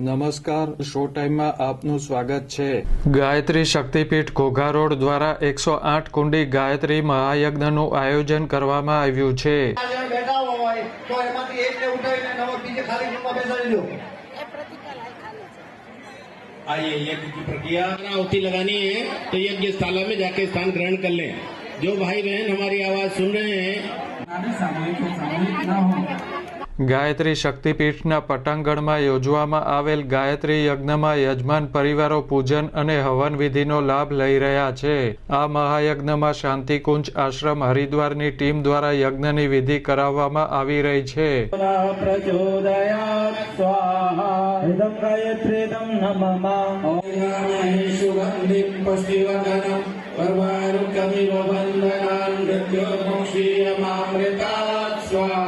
નમસ્કાર શો ટાઈમમાં આપનું સ્વાગત છે ગાયત્રી શક્તિપીઠ ઘોઘા રોડ દ્વારા એકસો આઠ કુંડી ગાયત્રી મહાયજ્ઞનું આયોજન કરવામાં આવ્યું છે ચાર જણ બેઠા હોય તો એમાંથી એકને ઉઠાવીને નવો બીજે ખાલી રૂમમાં બેસાડી દો आइए यज्ञ की प्रक्रिया आहुति लगानी है तो यज्ञ स्थाला में जाके स्थान ग्रहण कर लें जो भाई बहन हमारी आवाज सुन रहे हैं ગાયત્રી શક્તિપીઠના પટાંગણમાં યોજવામાં આવેલ ગાયત્રી યજ્ઞમાં યજમાન પરિવારો પૂજન અને હવન વિધિનો લાભ લઈ રહ્યા છે. આ મહાયજ્ઞમાં શાંતિકુંજ આશ્રમ હરિદ્વારની ટીમ દ્વારા યજ્ઞની વિધિ કરાવવામાં આવી રહી છે. સ્વાહા.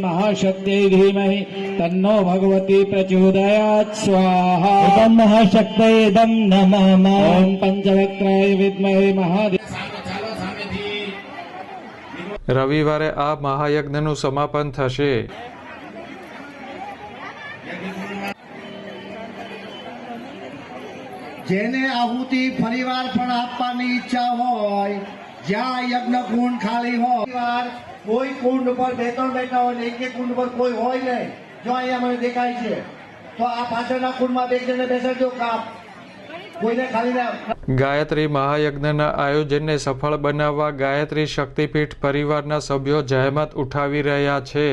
महाशक्त्यै धीमहि तन्नो भगवती प्रचोदयात् स्वाहा इदं महाशक्तये इदं नमः ॐ पञ्चवक्त्राय विद्महे महादेव રવિવારે આ મહાયજ્ઞનું સમાપન થશે જેને આહુતિ ફરીવાર પણ આપવાની ઈચ્છા હોય, જ્યાં યજ્ઞ કુંડ ખાલી હોય કોઈ કુંડ ઉપર બે ત્રણ બેઠા હોય એક એક કુંડ પર કોઈ હોય નહીં. જો અહીંયા મને દેખાય છે, તો આ પાછળના કુંડમાં બે જણને બેસાડજો કાપ. ગાયત્રી મહાયજ્ઞના આયોજનને સફળ બનાવવા ગાયત્રી શક્તિપીઠ પરિવારના સભ્યો જહેમત ઉઠાવી રહ્યા છે.